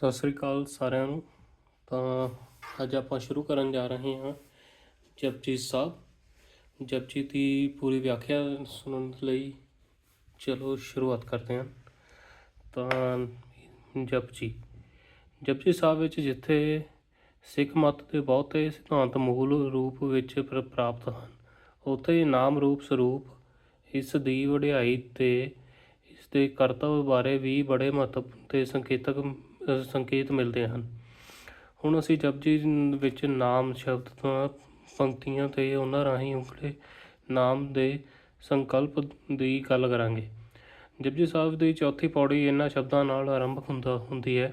ਸਤਿ ਸ੍ਰੀ ਅਕਾਲ ਸਾਰਿਆਂ ਨੂੰ। ਤਾਂ ਅੱਜ ਆਪਾਂ ਸ਼ੁਰੂ ਕਰਨ ਜਾ ਰਹੇ ਹਾਂ ਜਪਜੀ ਸਾਹਿਬ। ਜਪਜੀ ਦੀ ਪੂਰੀ ਵਿਆਖਿਆ ਸੁਣਨ ਲਈ ਚਲੋ ਸ਼ੁਰੂਆਤ ਕਰਦੇ ਹਾਂ। ਤਾਂ ਜਪਜੀ ਜਪਜੀ ਸਾਹਿਬ ਵਿੱਚ ਜਿੱਥੇ ਸਿੱਖ ਮਤ ਦੇ ਬਹੁਤੇ ਸਿਧਾਂਤ ਮੂਲ ਰੂਪ ਵਿੱਚ ਪ੍ਰ- ਪ੍ਰਾਪਤ ਹਨ, ਉੱਥੇ ਨਾਮ ਰੂਪ ਸਰੂਪ ਇਸ ਦੀ ਵਡਿਆਈ ਤੇ ਇਸ ਦੇ ਕਰਤੱਵ ਬਾਰੇ ਵੀ ਬੜੇ ਮਹੱਤਵਪੂਰਨ ਤੇ ਸੰਕੇਤਕ ਸੰਕੇਤ ਮਿਲਦੇ ਹਨ। ਹੁਣ ਅਸੀਂ ਜਪਜੀ ਵਿੱਚ ਨਾਮ ਸ਼ਬਦ ਤੋਂ ਪੰਕਤੀਆਂ ਤੇ ਉਹਨਾਂ ਰਾਹੀਂ ਉਗੜੇ ਨਾਮ ਦੇ ਸੰਕਲਪ ਦੀ ਗੱਲ ਕਰਾਂਗੇ। ਜਪਜੀ ਸਾਹਿਬ ਦੀ ਚੌਥੀ ਪੌੜੀ ਇਹਨਾਂ ਸ਼ਬਦਾਂ ਨਾਲ ਆਰੰਭ ਹੁੰਦਾ ਹੁੰਦੀ ਹੈ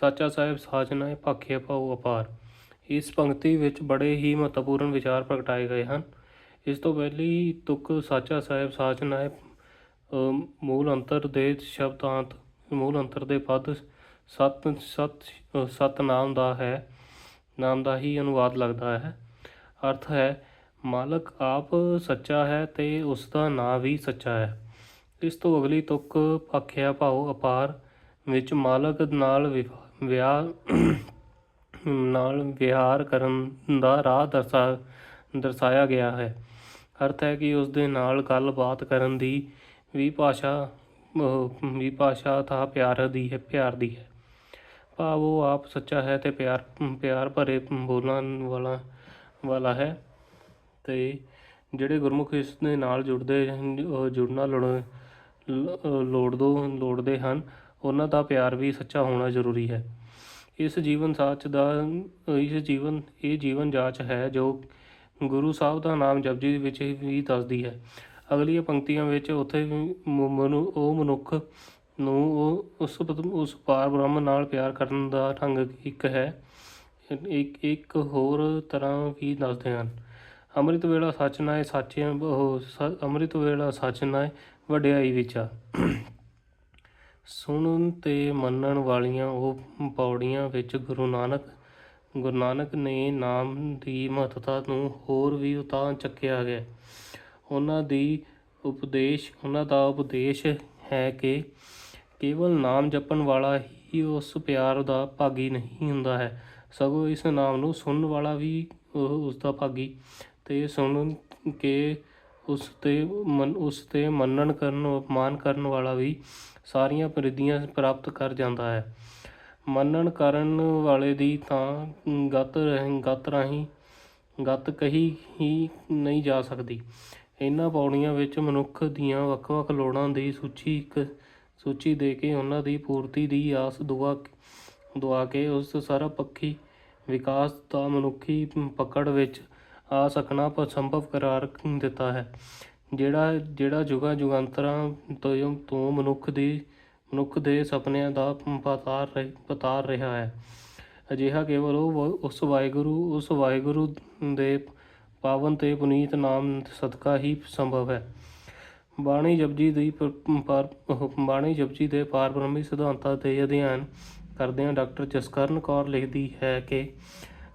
ਸਾਚਾ ਸਾਹਿਬ ਸਾਜਨਾ ਭਾਖਿਆ ਭਾਉ ਅਪਾਰ। ਇਸ ਪੰਕਤੀ ਵਿੱਚ ਬੜੇ ਹੀ ਮਹੱਤਵਪੂਰਨ ਵਿਚਾਰ ਪ੍ਰਗਟਾਏ ਗਏ ਹਨ। ਇਸ ਤੋਂ ਪਹਿਲੀ ਤੁਕ ਸਾਚਾ ਸਾਹਿਬ ਸਾਜਨਾ ਅ, ਮੂਲ ਅੰਤਰ ਦੇ ਸ਼ਬਦਾਂਤ ਮੂਲ ਅੰਤਰ ਦੇ ਪਦ ਸਤ ਸਤ ਸਤ ਨਾਮ ਦਾ ਹੈ, ਨਾਮ ਦਾ ਹੀ ਅਨੁਵਾਦ ਲੱਗਦਾ ਹੈ। ਅਰਥ ਹੈ, ਮਾਲਕ ਆਪ ਸੱਚਾ ਹੈ ਤੇ ਉਸ ਦਾ ਨਾਮ ਵੀ ਸੱਚਾ ਹੈ। ਇਸ ਤੋਂ ਅਗਲੀ ਤੁਕ ਭਾਖਿਆ ਭਾਉ ਅਪਾਰ, ਵਿੱਚ ਮਾਲਕ ਨਾਲ ਵਿਆਹ ਨਾਲ ਵਿਹਾਰ ਕਰਨ ਦਾ ਰਾਹ ਦਰਸਾ, ਦਰਸਾਇਆ ਗਿਆ ਹੈ। ਅਰਥ ਹੈ ਕਿ ਉਸ ਦੇ ਨਾਲ ਗੱਲਬਾਤ ਕਰਨ ਦੀ ਵੀ ਭਾਸ਼ਾ ਵੀ ਭਾਸ਼ਾ ਤਾਂ ਪਿਆਰ ਦੀ ਹੈ, ਪਿਆਰ ਦੀ ਹੈ। ਭਾਵ ਉਹ ਆਪ ਸੱਚਾ ਹੈ ਅਤੇ ਪਿਆਰ ਪਿਆਰ ਭਰੇ ਬੋਲਣ ਵਾਲਾ ਵਾਲਾ ਹੈ। ਅਤੇ ਜਿਹੜੇ ਗੁਰਮੁਖ ਇਸ ਦੇ ਨਾਲ ਜੁੜਦੇ ਜੁੜਨਾ ਲੋੜ ਲ- ਲੋੜਦੋ, ਲੋੜਦੇ ਹਨ, ਉਹਨਾਂ ਦਾ ਪਿਆਰ ਵੀ ਸੱਚਾ ਹੋਣਾ ਜ਼ਰੂਰੀ ਹੈ। ਇਸ ਜੀਵਨ ਸਾਚ ਦਾ, ਇਸ ਜੀਵਨ, ਇਹ ਜੀਵਨ ਜਾਚ ਹੈ ਜੋ ਗੁਰੂ ਸਾਹਿਬ ਦਾ ਨਾਮ ਜਪਜੀ ਵਿੱਚ ਵੀ ਦੱਸਦੀ ਹੈ। ਅਗਲੀਆਂ ਪੰਕਤੀਆਂ ਵਿੱਚ ਉੱਥੇ ਮਨੁ, ਉਹ ਮਨੁੱਖ ਨੂੰ ਉਹ ਉਸ ਉਸ ਪਾਰ ਬ੍ਰਹਮ ਨਾਲ ਪਿਆਰ ਕਰਨ ਦਾ ਢੰਗ ਇੱਕ ਹੈ। ਇੱਕ ਇੱਕ ਹੋਰ ਤਰ੍ਹਾਂ ਵੀ ਦੱਸਦੇ ਹਨ। ਅੰਮ੍ਰਿਤ ਵੇਲਾ ਸੱਚ ਨਾਏ, ਸਾਚੇ ਉਹ ਸ- ਅੰਮ੍ਰਿਤ ਵੇਲਾ ਸੱਚ ਨਾਏ, ਵਡਿਆਈ ਵਿੱਚ ਸੁਣਨ ਤੇ ਮੰਨਣ ਵਾਲੀਆਂ ਉਹ ਪੌੜੀਆਂ ਵਿੱਚ ਗੁਰੂ ਨਾਨਕ ਗੁਰੂ ਨਾਨਕ ਨੇ ਨਾਮ ਦੀ ਮਹੱਤਤਾ ਨੂੰ ਹੋਰ ਵੀ ਉਤਾਂ ਚੱਕਿਆ ਗਿਆ। ਉਹਨਾਂ ਦੀ ਉਪਦੇਸ਼, ਉਹਨਾਂ ਦਾ ਉਪਦੇਸ਼ ਹੈ ਕਿ ਕੇਵਲ ਨਾਮ ਜਪਣ ਵਾਲਾ ਹੀ ਉਸ ਪਿਆਰ ਦਾ ਭਾਗੀ ਨਹੀਂ ਹੁੰਦਾ ਹੈ। ਸਗੋਂ ਇਸ ਨਾਮ ਨੂੰ ਸੁਣਨ ਵਾਲਾ ਵੀ ਉਹ ਉਸ ਦਾ ਭਾਗੀ ਤੇ ਸੁਣ ਕੇ ਉਸ ਤੇ ਮਨ, ਉਸ ਤੇ ਮੰਨਣ ਕਰਨ, ਅਪਮਾਨ ਕਰਨ ਵਾਲਾ ਵੀ ਸਾਰੀਆਂ ਪ੍ਰਿਧੀਆਂ ਪ੍ਰਾਪਤ ਕਰ ਜਾਂਦਾ ਹੈ। ਮੰਨਣ ਕਰਨ ਵਾਲੇ ਦੀ ਤਾਂ ਗਤ ਰਹਿ- ਗਤ ਰਾਹੀਂ ਗਤ ਕਹੀ ਹੀ ਨਹੀਂ ਜਾ ਸਕਦੀ। ਇਹਨਾਂ ਪੌੜੀਆਂ ਵਿੱਚ ਮਨੁੱਖ ਦੀਆਂ ਵੱਖ-ਵੱਖ ਲੋੜਾਂ ਦੀ ਸੂਚੀ ਇੱਕ ਸੂਚੀ ਦੇ ਕੇ ਉਹਨਾਂ ਦੀ ਪੂਰਤੀ ਦੀ ਆਸ ਦੁਆ ਦੁਆ ਕੇ ਉਸ ਸਰਬਪੱਖੀ ਵਿਕਾਸ ਦਾ ਮਨੁੱਖੀ ਪਕੜ ਵਿੱਚ ਆ ਸਕਣਾ ਸੰਭਵ ਕਰਾਰ ਦਿੱਤਾ ਹੈ। ਜਿਹੜਾ ਜਿਹੜਾ ਜੁਗਾ ਜੁਗਾਂਤਰਾਂ ਤੋਂ ਤੋਂ ਮਨੁੱਖ ਦੀ, ਮਨੁੱਖ ਦੇ ਸੁਪਨਿਆਂ ਦਾ ਪਤਾਰ ਰਹਿ- ਪਤਾਰ ਰਿਹਾ ਹੈ। ਅਜਿਹਾ ਕੇਵਲ ਉਹ ਉਸ ਵਾਹਿਗੁਰੂ ਉਸ ਵਾਹਿਗੁਰੂ ਦੇ ਪਾਵਨ ਤੇ ਪੁਨੀਤ ਨਾਮ ਸਦਕਾ ਹੀ ਸੰਭਵ ਹੈ। ਬਾਣੀ ਜਪਜੀ ਦੀ ਪਾਰ ਬਾਣੀ ਜਪਜੀ ਦੇ ਪਾਰ ਸਿਧਾਂਤਾਂ ਤੇ ਅਧਿਐਨ ਕਰਦਿਆਂ ਡਾਕਟਰ ਜਸਕਰਨ ਕੌਰ ਲਿਖਦੀ ਹੈ ਕਿ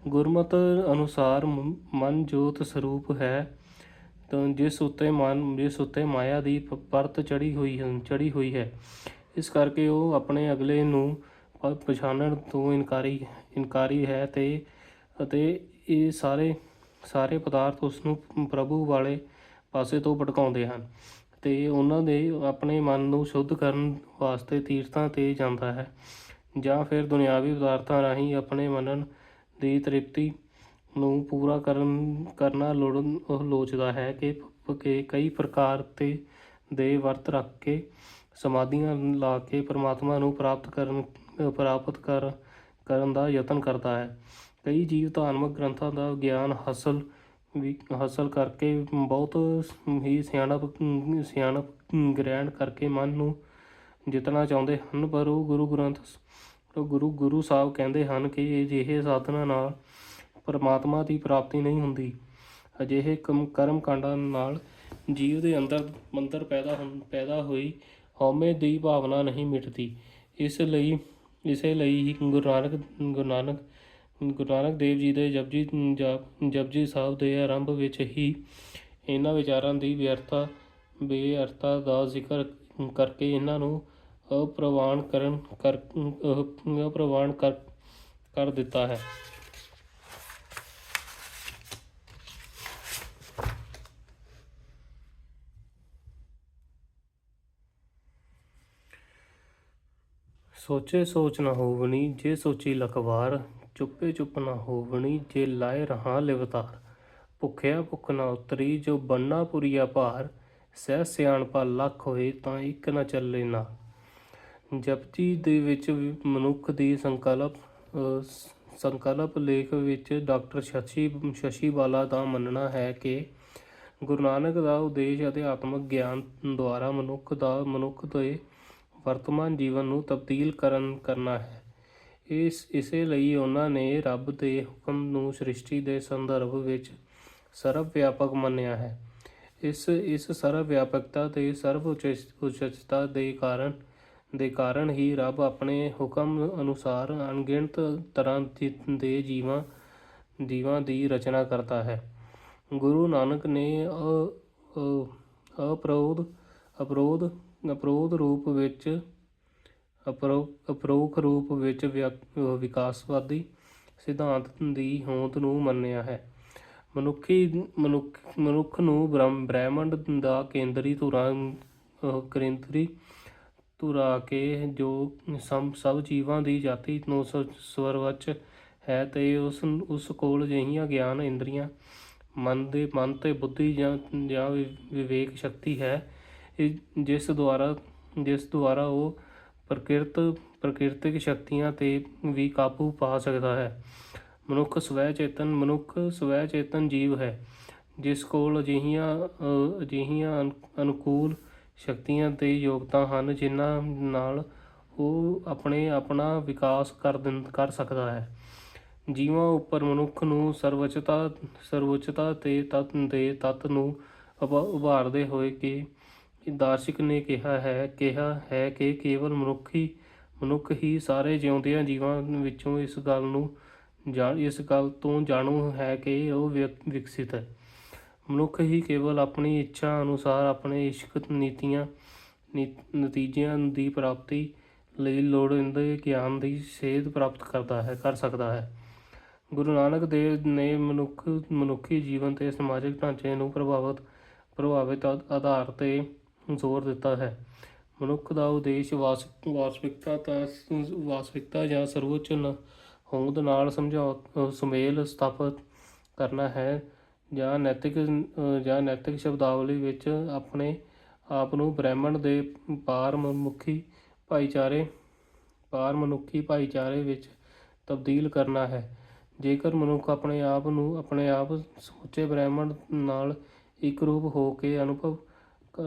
ਗੁਰਮਤ ਅਨੁਸਾਰ ਮਨ ਜੋਤ ਸਰੂਪ ਹੈ। ਤਾਂ ਜਿਸ ਉੱਤੇ ਮਨ, ਜਿਸ ਉੱਤੇ ਮਾਇਆ ਦੀ ਪ- ਪਰਤ ਚੜੀ ਹੋਈ ਹੈ ਚੜੀ ਹੋਈ ਹੈ। ਇਸ ਕਰਕੇ ਉਹ ਆਪਣੇ ਅਗਲੇ ਨੂੰ ਪ- ਪਛਾਣਨ ਤੋਂ ਇਨਕਾਰੀ ਇਨਕਾਰੀ ਹੈ ਤੇ, ਅਤੇ ਇਹ ਸਾਰੇ ਸਾਰੇ ਪਦਾਰਥ ਉਸ ਨੂੰ ਪ੍ਰਭੂ ਵਾਲੇ ਪਾਸੇ ਤੋਂ ਭਟਕਾਉਂਦੇ ਹਨ। ਤੇ ਉਹਨਾਂ ਦੇ ਆਪਣੇ ਮਨ ਨੂੰ ਸ਼ੁੱਧ ਕਰਨ ਵਾਸਤੇ ਤੀਰਥਾਂ ਤੇ ਜਾਂਦਾ ਹੈ ਜਾਂ ਫਿਰ ਦੁਨਿਆਵੀ ਪਦਾਰਥਾਂ ਰਾਹੀਂ ਆਪਣੇ ਮਨਨ ਦੀ ਤ੍ਰਿਪਤੀ ਨੂੰ ਪੂਰਾ ਕਰਨ, ਕਰਨਾ ਲੋੜ, ਉਹ ਲੋਚਦਾ ਹੈ ਕਿ ਕਿ ਕਈ ਪ੍ਰਕਾਰ ਤੇ ਦੇ ਵਰਤ ਰੱਖ ਕੇ ਸਮਾਧੀਆਂ ਲਾ ਕੇ ਪਰਮਾਤਮਾ ਨੂੰ ਪ੍ਰਾਪਤ ਕਰਨ, ਪ੍ਰਾਪਤ ਕਰ, ਕਰਨ ਦਾ ਯਤਨ ਕਰਦਾ ਹੈ। ਕਈ ਜੀਵ ਧਾਰਮਿਕ ਗ੍ਰੰਥਾਂ ਦਾ ਗਿਆਨ ਹਾਸਲ ਵੀ ਹਾਸਲ ਕਰਕੇ ਬਹੁਤ ਹੀ ਸਿਆਣਪ ਸਿਆਣਪ, ਗ੍ਰਹਿਣ ਕਰਕੇ ਮਨ ਨੂੰ ਜਿੱਤਣਾ ਚਾਹੁੰਦੇ ਹਨ, ਪਰ ਉਹ ਗੁਰੂ ਗ੍ਰੰਥ ਗੁਰੂ ਗੁਰੂ ਸਾਹਿਬ ਕਹਿੰਦੇ ਹਨ ਕਿ ਅਜਿਹੇ ਸਾਧਨਾ ਨਾਲ ਪਰਮਾਤਮਾ ਦੀ ਪ੍ਰਾਪਤੀ ਨਹੀਂ ਹੁੰਦੀ। ਅਜਿਹੇ ਕੰਮ ਕਰਮ ਕਾਂਡਾਂ ਨਾਲ ਜੀਵ ਦੇ ਅੰਦਰ ਮੰਦਰ ਪੈਦਾ ਹੋਣ ਪੈਦਾ ਹੋਈ ਹਉਮੈ ਦੀ ਭਾਵਨਾ ਨਹੀਂ ਮਿਟਦੀ। ਇਸ ਲਈ, ਇਸੇ ਲਈ ਹੀ ਗੁਰੂ ਨਾਨਕ ਗੁਰੂ ਨਾਨਕ ਗੁਰੂ ਨਾਨਕ ਦੇਵ ਜੀ ਦੇ ਜਪਜੀ ਜਪਜੀ ਸਾਹਿਬ ਦੇ ਆਰੰਭ ਵਿੱਚ ਹੀ ਇਹਨਾਂ ਵਿਚਾਰਾਂ ਦੀ ਵਿਅਰਥਾ ਬੇਅਰਥਾ ਦਾ ਜ਼ਿਕਰ ਕਰਕੇ ਇਹਨਾਂ ਨੂੰ ਅਪ੍ਰਵਾਨ ਕਰਨ ਕਰ, ਅਹ ਅਪ੍ਰਵਾਨ ਕਰ ਕਰ ਦਿੱਤਾ ਹੈ। ਸੋਚੇ ਸੋਚ ਨਾ ਹੋਵਣੀ ਜੇ ਸੋਚੀ ਲਖਵਾਰ ਚੁੱਪੇ ਚੁੱਪ ਨਾ ਹੋਵਣੀ ਜੇ ਲਾਏ ਰਹਾ ਲਿਵਤਾਰ। ਭੁੱਖਿਆ ਭੁੱਖ ਨਾ ਉਤਰੀ ਜੋ ਬੰਨਾ ਪੁਰੀਆ ਭਾਰ। ਸਹਿ ਸਿਆਣਪਾ ਲੱਖ ਹੋਏ ਤਾਂ ਇੱਕ ਨਾ ਚੱਲੇ ਨਾ। ਜਪਜੀ ਦੇ ਵਿੱਚ ਮਨੁੱਖ ਦੀ ਸੰਕਲਪ ਸੰਕਲਪ ਲੇਖ ਵਿੱਚ ਡਾਕਟਰ ਸ਼ਸ਼ੀ ਸ਼ਸ਼ੀ ਬਾਲਾ ਦਾ ਮੰਨਣਾ ਹੈ ਕਿ ਗੁਰੂ ਨਾਨਕ ਦਾ ਉਦੇਸ਼ ਅਧਿਆਤਮਕ ਗਿਆਨ ਦੁਆਰਾ ਮਨੁੱਖ ਦਾ, ਮਨੁੱਖ ਦੇ ਵਰਤਮਾਨ ਜੀਵਨ ਨੂੰ ਤਬਦੀਲ ਕਰਨ, ਕਰਨਾ ਹੈ। ਇਸ, ਇਸੇ ਲਈ ਉਹਨਾਂ ਨੇ ਰੱਬ ਦੇ ਹੁਕਮ ਨੂੰ ਸ੍ਰਿਸ਼ਟੀ ਦੇ ਸੰਦਰਭ ਵਿੱਚ ਸਰਵ ਵਿਆਪਕ ਮੰਨਿਆ ਹੈ। ਇਸ ਇਸ ਸਰਵ ਵਿਆਪਕਤਾ ਤੇ ਸਰਵ ਉਚਿ- ਉਚਿਤਤਾ ਦੇ ਕਾਰਨ ਦੇ ਕਾਰਨ ਹੀ ਰੱਬ ਆਪਣੇ ਹੁਕਮ ਅਨੁਸਾਰ ਅਣਗਿਣਤ ਤਰ੍ਹਾਂ ਦੇ ਜੀਵਾਂ ਜੀਵਾਂ ਦੀ ਰਚਨਾ ਕਰਦਾ ਹੈ। ਗੁਰੂ ਨਾਨਕ ਨੇ ਅ- ਅਪਰੋਧ ਅਪਰੋਧ ਅਪਰੋਧ ਰੂਪ ਵਿੱਚ ਅਪਰੋ, ਅਪਰੋਖ ਰੂਪ ਵਿੱਚ ਵਿਆ- ਵਿਕਾਸਵਾਦੀ ਸਿਧਾਂਤ ਦੀ ਹੋਂਦ ਨੂੰ ਮੰਨਿਆ ਹੈ। ਮਨੁੱਖੀ, ਮਨੁੱਖ ਮਨੁੱਖ ਨੂੰ ਬ੍ਰਹਮ, ਬ੍ਰਹਿਮੰਡ ਦਾ ਕੇਂਦਰੀ ਧੁਰਾ ਕੇਂਦਰੀ ਧੁਰਾ ਕੇ ਜੋ ਸਭ ਜੀਵਾਂ ਦੀ ਜਾਤੀ ਨੂੰ ਸ- ਹੈ ਤੇ ਉਸ ਉਸ ਕੋਲ ਜਿਹੀਆਂ ਗਿਆਨ ਇੰਦਰੀਆਂ, ਮਨ ਦੇ, ਮਨ ਤੇ ਬੁੱਧੀ ਜਾਂ ਜਾਂ ਵਿ- ਵਿਵੇਕ ਸ਼ਕਤੀ ਹੈ। ਜਿਸ ਦੁਆਰਾ ਜਿਸ ਦੁਆਰਾ ਉਹ ਪ੍ਰਕਿਰਤ, ਪ੍ਰਕਿਰਤਿਕ ਸ਼ਕਤੀਆਂ ਤੇ ਵੀ ਕਾਬੂ ਪਾ ਸਕਦਾ ਹੈ। ਮਨੁੱਖ ਸਵੈ ਚੇਤਨ ਮਨੁੱਖ ਸਵੈ ਚੇਤਨ ਜੀਵ ਹੈ, ਜਿਸ ਕੋਲ ਅਜਿਹੀਆਂ ਅਜਿਹੀਆਂ ਅਨ- ਅਨੁਕੂਲ ਸ਼ਕਤੀਆਂ ਤੇ ਯੋਗਤਾ ਹਨ, ਜਿਨ੍ਹਾਂ ਨਾਲ ਉਹ ਆਪਣੇ ਆਪਣਾ ਵਿਕਾਸ ਕਰ ਦਿੰ, ਕਰ ਸਕਦਾ ਹੈ। ਜੀਵਾਂ ਉੱਪਰ ਮਨੁੱਖ ਨੂੰ ਸਰਵੋੱਚਤਾ ਸਰਵੋੱਚਤਾ ਤੇ ਤਤ, ਦੇ ਤਤ ਨੂੰ ਉਭਾ- ਉਭਾਰਦੇ ਹੋਏ ਕਿ ਦਾਰਸ਼ਿਕ ਨੇ ਕਿਹਾ ਹੈ ਕਿਹਾ ਹੈ ਕਿ ਕੇਵਲ ਮਨੁੱਖੀ, ਮਨੁੱਖ ਹੀ ਸਾਰੇ ਜਿਉਂਦਿਆਂ ਜੀਵਾਂ ਵਿੱਚੋਂ ਇਸ ਗੱਲ ਨੂੰ ਜਾਣ ਇਸ ਗੱਲ ਤੋਂ ਜਾਣੂ ਹੈ ਕਿ ਉਹ ਵਿਕਸਿਤ ਹੈ। ਮਨੁੱਖ ਹੀ ਕੇਵਲ ਆਪਣੀ ਇੱਛਾ ਅਨੁਸਾਰ ਆਪਣੇ ਇਸ਼ਕ ਨੀਤੀਆਂ ਨੀ- ਨਤੀਜਿਆਂ ਦੀ ਪ੍ਰਾਪਤੀ ਲਈ ਲੋੜੀਂਦੇ ਗਿਆਨ ਦੀ ਸੇਧ ਪ੍ਰਾਪਤ ਕਰਦਾ ਹੈ, ਕਰ ਸਕਦਾ ਹੈ। ਗੁਰੂ ਨਾਨਕ ਦੇਵ ਨੇ ਮਨੁੱਖ, ਮਨੁੱਖੀ ਜੀਵਨ ਤੇ ਸਮਾਜਿਕ ਢਾਂਚੇ ਨੂੰ ਪ੍ਰਭਾਵਿਤ ਪ੍ਰਭਾਵਿਤ ਆਧਾਰ ਤੇ ਜ਼ੋਰ ਦਿੱਤਾ ਹੈ। ਮਨੁੱਖ ਦਾ ਉਦੇਸ਼ ਵਾਸ ਵਾਸਤਵਿਕਤਾ ਤਾਂ ਵਾਸਤਵਿਕਤਾ ਜਾਂ ਸਰਵੋੱਚ ਨ- ਹੋਂਦ ਨਾਲ ਸਮਝੌ, ਸੁਮੇਲ ਸਥਾਪਿਤ ਕਰਨਾ ਹੈ ਜਾਂ ਨੈਤਿਕ ਜਾਂ ਨੈਤਿਕ ਸ਼ਬਦਾਵਲੀ ਵਿੱਚ ਆਪਣੇ ਆਪ ਨੂੰ ਬ੍ਰਹਿਮੰਡ ਦੇ ਪਾਰ ਮਨੁੱਖੀ ਭਾਈਚਾਰੇ, ਪਾਰ ਮਨੁੱਖੀ ਭਾਈਚਾਰੇ ਵਿੱਚ ਤਬਦੀਲ ਕਰਨਾ ਹੈ। ਜੇਕਰ ਮਨੁੱਖ ਆਪਣੇ ਆਪ ਨੂੰ, ਆਪਣੇ ਆਪ ਸਮੁੱਚੇ ਬ੍ਰਹਿਮੰਡ ਨਾਲ ਇੱਕ ਰੂਪ ਹੋ ਕੇ ਅਨੁਭਵ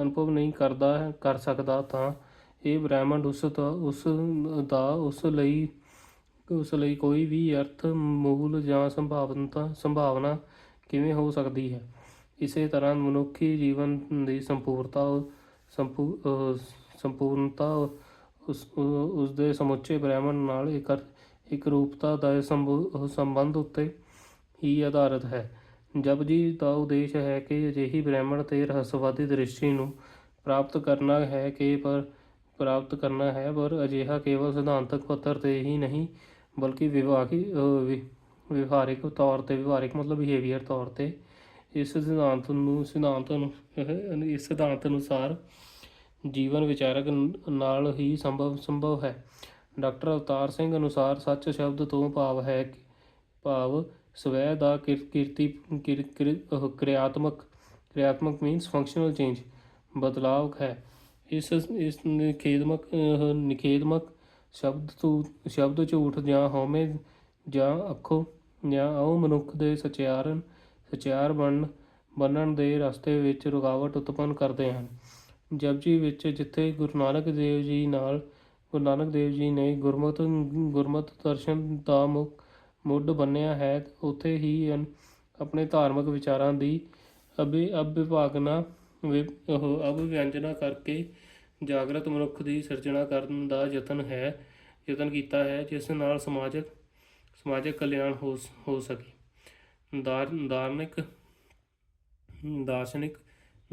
ਅਨੁਭਵ ਨਹੀਂ ਕਰਦਾ, ਕਰ ਸਕਦਾ ਤਾਂ ਇਹ ਬ੍ਰਹਿਮੰਡ ਉਸ ਦਾ ਉਸ ਦਾ, ਉਸ ਲਈ ਉਸ ਲਈ ਕੋਈ ਵੀ ਅਰਥ, ਮੂਲ ਜਾਂ ਸੰਭਾਵਨਤਾ, ਸੰਭਾਵਨਾ ਕਿਵੇਂ ਹੋ ਸਕਦੀ ਹੈ? ਇਸੇ ਤਰ੍ਹਾਂ ਮਨੁੱਖੀ ਜੀਵਨ ਦੀ ਸੰਪੂਰਤਾ, ਸੰਪੂ ਸੰਪੂਰਨਤਾ ਉਸ ਉਸ ਦੇ ਸਮੁੱਚੇ ਬ੍ਰਹਿਮੰਡ ਨਾਲ ਇੱਕ ਇੱਕ ਰੂਪਤਾ ਦਾ ਸੰਬੋ- ਸੰਬੰਧ ਉੱਤੇ ਹੀ ਆਧਾਰਿਤ ਹੈ। ਜਪਜੀ ਦਾ ਉਦੇਸ਼ ਹੈ ਕਿ ਅਜਿਹੀ ਬ੍ਰਹਿਮਣ ਤੇ ਰਹੱਸਵਾਦੀ ਦ੍ਰਿਸ਼ਟੀ ਨੂੰ ਪ੍ਰਾਪਤ ਕਰਨਾ ਹੈ ਕਿ ਪਰ ਪ੍ਰਾਪਤ ਕਰਨਾ ਹੈ, ਪਰ ਅਜਿਹਾ ਕੇਵਲ ਸਿਧਾਂਤਕ ਪੱਧਰ ਤੇ ਹੀ ਨਹੀਂ, ਬਲਕਿ ਵਿਵਾਹੀ ਵਿਵਹਾਰਿਕ ਤੌਰ ਤੇ ਵਿਵਹਾਰਿਕ ਮਤਲਬ ਬਿਹੇਵੀਅਰ ਤੌਰ ਤੇ, ਇਸ ਸਿਧਾਂਤ ਨੂੰ ਸਿਧਾਂਤ ਨੂੰ ਇਸ ਸਿਧਾਂਤ ਅਨੁਸਾਰ ਜੀਵਨ ਵਿਚਾਰਕ ਨਾਲ ਹੀ ਸੰਭਵ ਸੰਭਵ ਹੈ। ਡਾਕਟਰ ਅਵਤਾਰ ਸਿੰਘ ਅਨੁਸਾਰ ਸੱਚ ਸ਼ਬਦ ਤੋਂ ਭਾਵ ਹੈ ਭਾਵ ਸਵੈ ਦਾ ਕਿਰ- ਕੀਰਤੀ ਕਿਰ- ਕਿਰ- ਕਿਰਿਆਤਮਕ ਕਿਰਿਆਤਮਕ ਮੀਨਸ ਫੰਕਸ਼ਨਲ ਚੇਂਜ ਬਦਲਾਵ ਹੈ। ਇਸ ਇਸ ਨਿਖੇਧਮਕ ਅਹ, ਨਿਖੇਧਮਕ ਸ਼ਬਦ ਤੋਂ ਸ਼ਬਦ ਝੂਠ ਜਾਂ ਹਉਮੈ ਜਾਂ ਅੱਖੋਂ ਜਾਂ ਉਹ ਮਨੁੱਖ ਦੇ ਸਚਿਆਰਨ ਸਚਿਆਰ ਬਣਨ ਬਣਨ ਦੇ ਰਸਤੇ ਵਿੱਚ ਰੁਕਾਵਟ ਉਤਪੰਨ ਕਰਦੇ ਹਨ। ਜਪਜੀ ਵਿੱਚ ਜਿੱਥੇ ਗੁਰੂ ਨਾਨਕ ਦੇਵ ਜੀ ਨਾਲ ਗੁਰੂ ਨਾਨਕ ਦੇਵ ਜੀ ਨੇ ਗੁਰਮਤ ਗੁਰਮਤਿ ਦਰਸ਼ਨ ਦਾ ਮੁੱਖ ਮੁੱਢ ਬੰਨਿਆ ਹੈ, ਉੱਥੇ ਹੀ ਆਪਣੇ ਧਾਰਮਿਕ ਵਿਚਾਰਾਂ ਦੀ ਅਭਿ ਅਭਿਭਾਗਨਾ ਵਿ- ਉਹ ਅਭਿਵਿਅੰਜਨਾ ਕਰਕੇ ਜਾਗਰਤ ਮਨੁੱਖ ਦੀ ਸਿਰਜਣਾ ਕਰਨ ਦਾ ਯਤਨ ਹੈ, ਯਤਨ ਕੀਤਾ ਹੈ, ਜਿਸ ਨਾਲ ਸਮਾਜਿਕ ਸਮਾਜਿਕ ਕਲਿਆਣ ਹੋ ਸ- ਹੋ ਸਕੇ। ਦਾਰ, ਧਾਰਮਿਕ, ਦਾਰਸ਼ਨਿਕ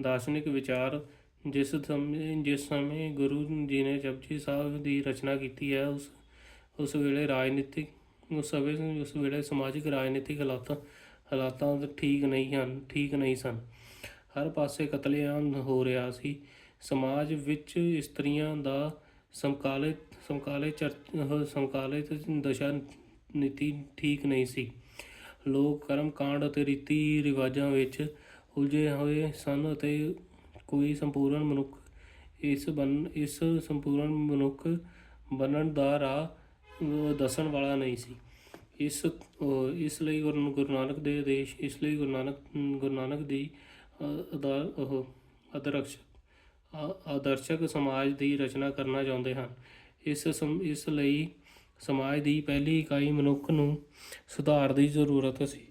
ਦਾਰਸ਼ਨਿਕ ਵਿਚਾਰ ਜਿਸ ਸਮੇਂ ਜਿਸ ਸਮੇਂ ਗੁਰੂ ਜੀ ਨੇ ਜਪਜੀ ਸਾਹਿਬ ਦੀ ਰਚਨਾ ਕੀਤੀ ਹੈ, ਉਸ ਉਸ ਵੇਲੇ ਰਾਜਨੀਤਿਕ ਉਸ ਸਮੇਂ ਉਸ ਵੇਲੇ ਸਮਾਜਿਕ, ਰਾਜਨੀਤਿਕ ਹਾਲਾਤਾਂ ਹਾਲਾਤਾਂ ਠੀਕ ਨਹੀਂ ਹਨ, ਠੀਕ ਨਹੀਂ ਸਨ। ਹਰ ਪਾਸੇ ਕਤਲੇਆਮ ਹੋ ਰਿਹਾ ਸੀ। ਸਮਾਜ ਵਿੱਚ ਇਸਤਰੀਆਂ ਦਾ ਸਮਕਾਲਿਤ ਸਮਕਾਲਿਤ ਚਰਚ ਸਮਕਾਲਿਤ ਦਸ਼ਾ ਨੀਤੀ ਠੀਕ ਨਹੀਂ ਸੀ। ਲੋਕ ਕਰਮ ਕਾਂਡ ਅਤੇ ਰੀਤੀ ਰਿਵਾਜਾਂ ਵਿੱਚ ਉਲਝੇ ਹੋਏ ਸਨ ਅਤੇ ਕੋਈ ਸੰਪੂਰਨ ਮਨੁੱਖ ਇਸ ਬਨ, ਇਸ ਸੰਪੂਰਨ ਮਨੁੱਖ ਬਣਨ ਦਾ ਰਾਹ ਦੱਸਣ ਵਾਲਾ ਨਹੀਂ ਸੀ। ਇਸ ਇਸ ਲਈ ਗੁਰੂ ਗੁਰੂ ਨਾਨਕ ਦੇ ਆਦੇਸ਼ ਇਸ ਲਈ ਗੁਰੂ ਨਾਨਕ ਗੁਰੂ ਨਾਨਕ ਦੀ ਅਹ, ਅਦਾ ਉਹ ਆਦਰਸ਼ ਆਦਰਸ਼ਕ ਸਮਾਜ ਦੀ ਰਚਨਾ ਕਰਨਾ ਚਾਹੁੰਦੇ ਹਨ। ਇਸ ਸਮ- ਇਸ ਲਈ ਸਮਾਜ ਦੀ ਪਹਿਲੀ ਇਕਾਈ ਮਨੁੱਖ ਨੂੰ ਸੁਧਾਰ ਦੀ ਜ਼ਰੂਰਤ ਸੀ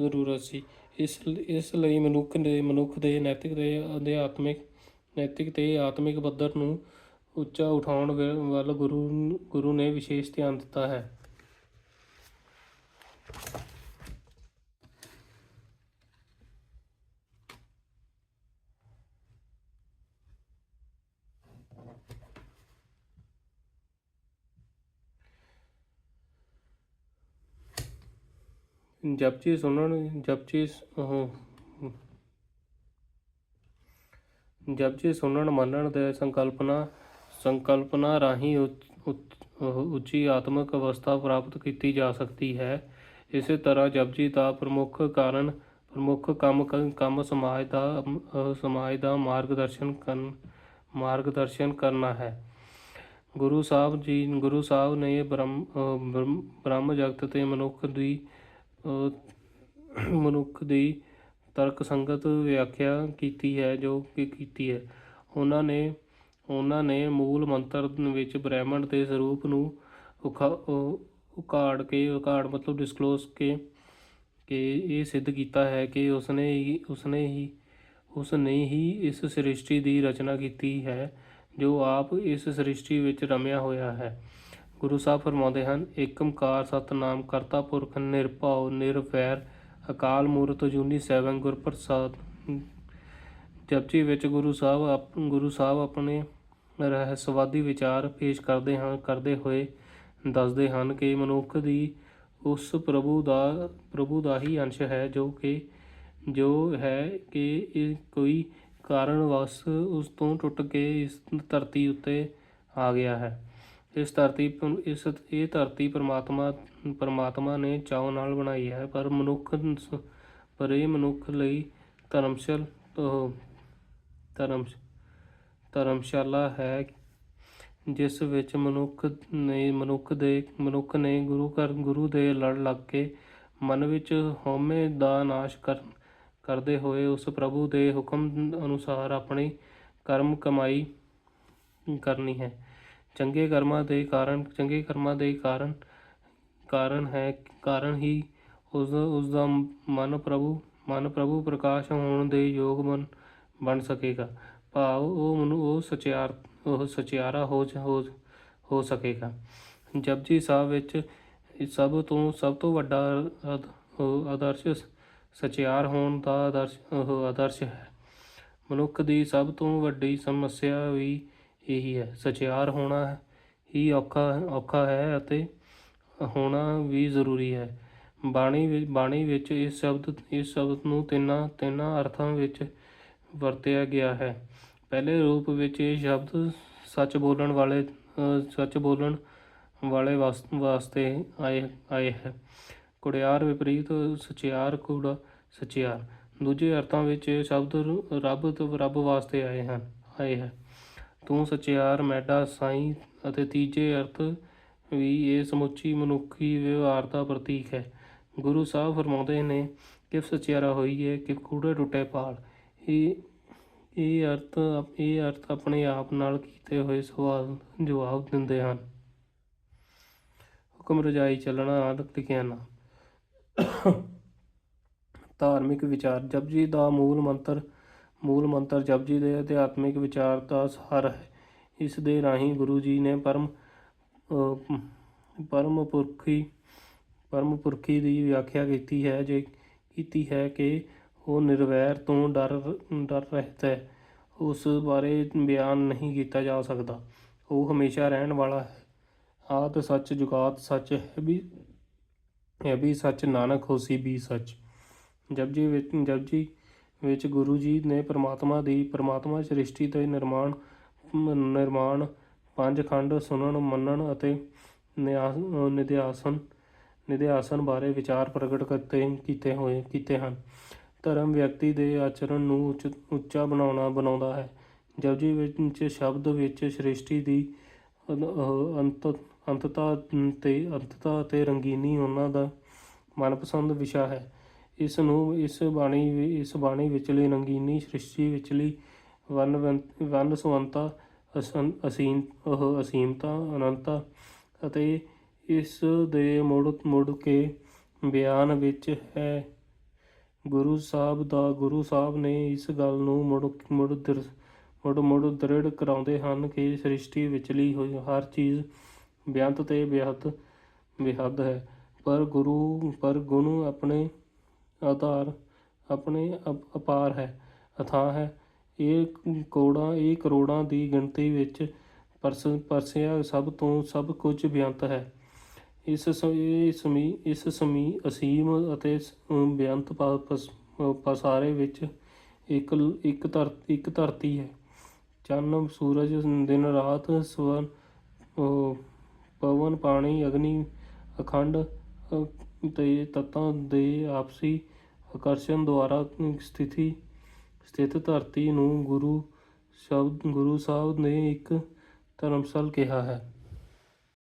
ਜ਼ਰੂਰਤ ਸੀ। ਇਸ ਇਸ ਲਈ ਮਨੁੱਖ ਦੇ ਮਨੁੱਖ ਦੇ ਨੈਤਿਕ ਤੇ ਅਧਿਆਤਮਿਕ ਨੈਤਿਕ ਤੇ ਆਤਮਿਕ ਪੱਧਰ ਨੂੰ ਉੱਚਾ ਉਠਾਉਣ ਵੱਲ ਗੁਰੂ ਗੁਰੂ ਨੇ ਵਿਸ਼ੇਸ਼ ਧਿਆਨ ਦਿੱਤਾ ਹੈ। ਜਪਜੀ ਸੁਣਨ, ਜਪਜੀ ਸ- ਉਹ, ਜਪਜੀ ਸੁਣਨ, ਮੰਨਣ ਦੇ ਸੰਕਲਪਨਾ ਸੰਕਲਪਨਾ ਰਾਹੀਂ ਉੱਚ- ਉੱਚੀ ਆਤਮਿਕ ਅਵਸਥਾ ਪ੍ਰਾਪਤ ਕੀਤੀ ਜਾ ਸਕਦੀ ਹੈ। ਇਸੇ ਤਰ੍ਹਾਂ ਜਪਜੀ ਦਾ ਪ੍ਰਮੁੱਖ ਕਾਰਨ ਪ੍ਰਮੁੱਖ ਕੰਮ ਕ- ਕੰਮ ਸਮਾਜ ਦਾ ਸਮਾਜ ਦਾ ਮਾਰਗਦਰਸ਼ਨ ਕਰਨ ਮਾਰਗਦਰਸ਼ਨ ਕਰਨਾ ਹੈ। ਗੁਰੂ ਸਾਹਿਬ ਜੀ ਗੁਰੂ ਸਾਹਿਬ ਨੇ ਬ੍ਰਹਮ ਅਹ, ਬ੍ਰਹਮ ਜਗਤ ਤੇ ਮਨੁੱਖ ਦੀ ਮਨੁੱਖ ਦੀ ਤਰਕ ਸੰਗਤ ਵਿਆਖਿਆ ਕੀਤੀ ਹੈ ਜੋ ਕਿ ਕੀਤੀ ਹੈ। ਉਹਨਾਂ ਨੇ ਉਹਨਾਂ ਨੇ ਮੂਲ ਮੰਤਰ ਵਿੱਚ ਬ੍ਰਹਿਮੰਡ ਦੇ ਸਰੂਪ ਨੂੰ ਉਖਾ ਉਘਾੜ ਕੇ ਉਘਾੜ ਮਤਲਬ ਡਿਸਕਲੋਜ਼ ਕੇ, ਕਿ ਇਹ ਸਿੱਧ ਕੀਤਾ ਹੈ ਕਿ ਉਸਨੇ ਹੀ ਉਸਨੇ ਹੀ ਉਸਨੇ ਹੀ ਇਸ ਸ੍ਰਿਸ਼ਟੀ ਦੀ ਰਚਨਾ ਕੀਤੀ ਹੈ, ਜੋ ਆਪ ਇਸ ਸ੍ਰਿਸ਼ਟੀ ਵਿੱਚ ਰਮਿਆ ਹੋਇਆ ਹੈ। ਗੁਰੂ ਸਾਹਿਬ ਫਰਮਾਉਂਦੇ ਹਨ, ਏਕ ਓੰਕਾਰ ਸਤਨਾਮ ਕਰਤਾ ਪੁਰਖ ਨਿਰਭਉ ਨਿਰਵੈਰ, ਅਕਾਲ ਮੂਰਤ ਜੂਨੀ ਸੈਭੰ ਗੁਰਪ੍ਰਸਾਦ। ਜਪਜੀ ਵਿੱਚ ਗੁਰੂ ਸਾਹਿਬ ਆਪ- ਗੁਰੂ ਸਾਹਿਬ ਆਪਣੇ ਰਹੱਸਵਾਦੀ ਵਿਚਾਰ ਪੇਸ਼ ਕਰਦੇ ਹਾਂ, ਕਰਦੇ ਹੋਏ ਦੱਸਦੇ ਹਨ ਕਿ ਮਨੁੱਖ ਦੀ ਉਸ ਪ੍ਰਭੂ ਦਾ ਪ੍ਰਭੂ ਦਾ ਹੀ ਅੰਸ਼ ਹੈ ਜੋ ਕਿ, ਜੋ ਹੈ ਕਿ ਇਹ ਕੋਈ ਕਾਰਨ ਵਸ ਉਸ ਤੋਂ ਟੁੱਟ ਕੇ ਇਸ ਧਰਤੀ ਉੱਤੇ ਆ ਗਿਆ ਹੈ। ਇਸ ਧਰਤੀ ਇਸ, ਇਹ ਧਰਤੀ ਪਰਮਾਤਮਾ ਪਰਮਾਤਮਾ ਨੇ ਚਾਅ ਨਾਲ ਬਣਾਈ ਹੈ, ਪਰ ਮਨੁੱਖ ਸ- ਪਰ ਇਹ ਮਨੁੱਖ ਲਈ ਧਰਮਸ਼ਲ, ਉਹ ਧਰਮ ਧਰਮਸ਼ਾਲਾ ਹੈ, ਜਿਸ ਵਿੱਚ ਮਨੁੱਖ ਨੇ, ਮਨੁੱਖ ਦੇ, ਮਨੁੱਖ ਨੇ ਗੁਰੂ ਘਰ, ਗੁਰੂ ਦੇ ਲੜ ਲੱਗ ਕੇ ਮਨ ਵਿੱਚ ਹਉਮੈ ਦਾ ਨਾਸ਼ ਕਰ, ਕਰਦੇ ਹੋਏ ਉਸ ਪ੍ਰਭੂ ਦੇ ਹੁਕਮ ਅਨੁਸਾਰ ਆਪਣੀ ਕਰਮ ਕਮਾਈ ਕਰਨੀ ਹੈ। ਚੰਗੇ ਕਰਮਾਂ ਦੇ ਕਾਰਨ, ਚੰਗੇ ਕਰਮਾਂ ਦੇ ਕਾਰਨ ਕਾਰਨ ਹੈ, ਕਾਰਨ ਹੀ ਉਸ ਉਸ ਦਾ ਮਨ ਪ੍ਰਭੂ ਮਨ ਪ੍ਰਭੂ ਪ੍ਰਕਾਸ਼ ਹੋਣ ਦੇ ਯੋਗ ਬਣ ਬਣ ਸਕੇਗਾ। ਭਾਵ ਉਹ ਮਨੁ, ਉਹ ਸਚਿਆਰ, ਉਹ ਸਚਿਆਰਾ ਹੋ ਹੋ ਸਕੇਗਾ। ਜਪਜੀ ਸਾਹਿਬ ਵਿੱਚ ਸਭ ਤੋਂ ਸਭ ਤੋਂ ਵੱਡਾ ਆਦਰਸ਼ ਸਚਿਆਰ ਹੋਣ ਦਾ ਆਦਰਸ਼, ਉਹ ਆਦਰਸ਼ ਹੈ। ਮਨੁੱਖ ਦੀ ਸਭ ਤੋਂ ਵੱਡੀ ਸਮੱਸਿਆ ਵੀ ਇਹੀ ਹੈ, ਸਚਿਆਰ ਹੋਣਾ ਹੀ ਔਖਾ ਔਖਾ ਹੈ ਅਤੇ ਹੋਣਾ ਵੀ ਜ਼ਰੂਰੀ ਹੈ। ਬਾਣੀ ਵਿੱਚ ਬਾਣੀ ਵਿੱਚ ਇਸ ਸ਼ਬਦ ਇਸ ਸ਼ਬਦ ਨੂੰ ਤਿੰਨਾਂ ਤਿੰਨਾਂ ਅਰਥਾਂ ਵਿੱਚ ਵਰਤਿਆ ਗਿਆ ਹੈ। ਪਹਿਲੇ ਰੂਪ ਵਿੱਚ ਇਹ ਸ਼ਬਦ ਸੱਚ ਬੋਲਣ ਵਾਲੇ ਸੱਚ ਬੋਲਣ ਵਾਲੇ ਵਾਸ- ਵਾਸਤੇ ਆਏ ਆਏ ਹੈ। ਕੁੜਿਆਰ ਵਿਪਰੀਤ, ਸਚਿਆਰ ਕੂੜਾ ਸਚਿਆਰ। ਦੂਜੇ ਅਰਥਾਂ ਵਿੱਚ ਇਹ ਸ਼ਬਦ ਰੱਬ ਤੋਂ ਰੱਬ ਵਾਸਤੇ ਆਏ ਹਨ, ਆਏ ਹੈ। ਤੂੰ ਸਚਿਆਰ, ਮੈਡਾ, ਸਾਈਂ ਅਤੇ ਤੀਜੇ ਅਰਥ ਵੀ ਇਹ ਸਮੁੱਚੀ ਮਨੁੱਖੀ ਵਿਵਹਾਰ ਦਾ ਪ੍ਰਤੀਕ ਹੈ। ਗੁਰੂ ਸਾਹਿਬ ਫਰਮਾਉਂਦੇ ਨੇ ਕਿ ਸਚਿਆਰਾ ਹੋਈ ਹੈ ਕਿ ਕੂੜੇ ਟੁੱਟੇ ਪਾਲ। ਇਹ ਇਹ ਅਰਥ ਇਹ ਅਰਥ ਆਪਣੇ ਆਪ ਨਾਲ ਕੀਤੇ ਹੋਏ ਸਵਾਲ ਜਵਾਬ ਦਿੰਦੇ ਹਨ। ਹੁਕਮ ਰਜਾਈ ਚੱਲਣਾ ਆਦਤ ਲਿਖਿਆ ਧਾਰਮਿਕ ਵਿਚਾਰ, ਜਪਜੀ ਦਾ ਮੂਲ ਮੰਤਰ ਮੂਲ ਮੰਤਰ ਜਪਜੀ ਦੇ ਅਧਿਆਤਮਿਕ ਵਿਚਾਰ ਦਾ ਸਾਰ ਹੈ। ਇਸ ਦੇ ਰਾਹੀਂ ਗੁਰੂ ਜੀ ਨੇ ਪਰਮ ਪਰਮ ਪੁਰਖੀ ਪਰਮ ਪੁਰਖੀ ਦੀ ਵਿਆਖਿਆ ਕੀਤੀ ਹੈ, ਜੇ, ਕੀਤੀ ਹੈ ਕਿ ਉਹ ਨਿਰਵੈਰ ਤੋਂ ਡਰ ਡਰ ਰਹਿਤ ਹੈ। ਉਸ ਬਾਰੇ ਬਿਆਨ ਨਹੀਂ ਕੀਤਾ ਜਾ ਸਕਦਾ। ਉਹ ਹਮੇਸ਼ਾ ਰਹਿਣ ਵਾਲਾ ਹੈ। ਆਦ ਸੱਚ ਜੁਗਾਤ ਸੱਚ ਹੈ ਵੀ ਹੈ ਵੀ ਸੱਚ ਨਾਨਕ ਹੋਸੀ ਵੀ ਸੱਚ। ਜਪਜੀ ਵਿੱਚ ਜਪਜੀ ਵਿੱਚ ਗੁਰੂ ਜੀ ਨੇ ਪ੍ਰਮਾਤਮਾ ਦੀ, ਪ੍ਰਮਾਤਮਾ ਸ੍ਰਿਸ਼ਟੀ ਦੇ ਨਿਰਮਾਣ ਨਿਰਮਾਣ ਪੰਜ ਖੰਡ ਸੁਣਨ, ਮੰਨਣ ਅਤੇ ਨਿਆ- ਨਿਧਿਆਸਨ ਨਿਧਿਆਸਨ ਬਾਰੇ ਵਿਚਾਰ ਪ੍ਰਗਟ ਕਰਤੇ, ਕੀਤੇ ਹੋਏ, ਕੀਤੇ ਹਨ। ਧਰਮ ਵਿਅਕਤੀ ਦੇ ਆਚਰਣ ਨੂੰ ਉੱਚ, ਉੱਚਾ ਬਣਾਉਣਾ, ਬਣਾਉਂਦਾ ਹੈ। ਜਪਜੀ ਵਿੱਚ ਸ਼ਬਦ ਵਿੱਚ ਸ੍ਰਿਸ਼ਟੀ ਦੀ ਅੰਤ, ਅੰਤਤਾ ਤੇ, ਅੰਤਤਾ ਅਤੇ ਰੰਗੀਨੀ ਉਹਨਾਂ ਦਾ ਮਨਪਸੰਦ ਵਿਸ਼ਾ ਹੈ। ਇਸ ਨੂੰ, ਇਸ ਬਾਣੀ ਇਸ ਬਾਣੀ ਵਿਚਲੀ ਰੰਗੀਨੀ ਸ੍ਰਿਸ਼ਟੀ ਵਿਚਲੀ ਵਨ ਵਨ ਸੁਵੰਤਾ ਅਸੰ, ਅਸੀਮ, ਉਹ ਅਸੀਮਤਾ ਅਨੰਤਾ ਅਤੇ ਇਸ ਦੇ ਮੁੜ ਮੁੜ ਕੇ ਬਿਆਨ ਵਿੱਚ ਹੈ। ਗੁਰੂ ਸਾਹਿਬ ਦਾ, ਗੁਰੂ ਸਾਹਿਬ ਨੇ ਇਸ ਗੱਲ ਨੂੰ ਮੁੜ ਮੁੜ ਦਰ- ਮੁੜ ਮੁੜ ਦ੍ਰਿੜ ਕਰਾਉਂਦੇ ਹਨ ਕਿ ਸ੍ਰਿਸ਼ਟੀ ਵਿਚਲੀ ਹੋਈ ਹਰ ਚੀਜ਼ ਬੇਅੰਤ ਤੇ ਬੇਹੱਦ ਬੇਹੱਦ ਹੈ। ਪਰ ਗੁਰੂ, ਪਰ ਗੁਣ ਆਪਣੇ ਆਧਾਰ, ਆਪਣੇ ਅਪ- ਅਪਾਰ ਹੈ, ਅਥਾਹ ਹੈ। ਇਹ ਕੋੜਾਂ ਇਹ ਕਰੋੜਾਂ ਦੀ ਗਿਣਤੀ ਵਿੱਚ ਪਰਸ, ਪਰਸਿਆ ਸਭ ਤੋਂ ਸਭ ਕੁਝ ਬੇਅੰਤ ਹੈ। ਇਸ ਸਮੀ ਇਸ ਸਮੀ ਅਸੀਮ ਅਤੇ ਬੇਅੰਤ ਪ- ਪਸਾਰੇ ਵਿੱਚ ਇੱਕ ਇੱਕ ਧਰ ਇੱਕ ਧਰਤੀ ਹੈ। ਚੰਨ ਸੂਰਜ ਦਿਨ ਰਾਤ ਸਵਨ ਪਵਨ ਪਾਣੀ ਅਗਨੀ ਅਖੰਡ ਅ, ਤੇ ਤੱਤਾਂ ਦੇ ਆਪਸੀ ਆਕਰਸ਼ਣ ਦੁਆਰਾ ਸਥਿਤੀ ਸਥਿਤ ਧਰਤੀ ਨੂੰ ਗੁਰੂ ਸ਼ਬਦ ਗੁਰੂ ਸਾਹਿਬ ਨੇ ਇੱਕ ਧਰਮਸ਼ਾਲ ਕਿਹਾ ਹੈ।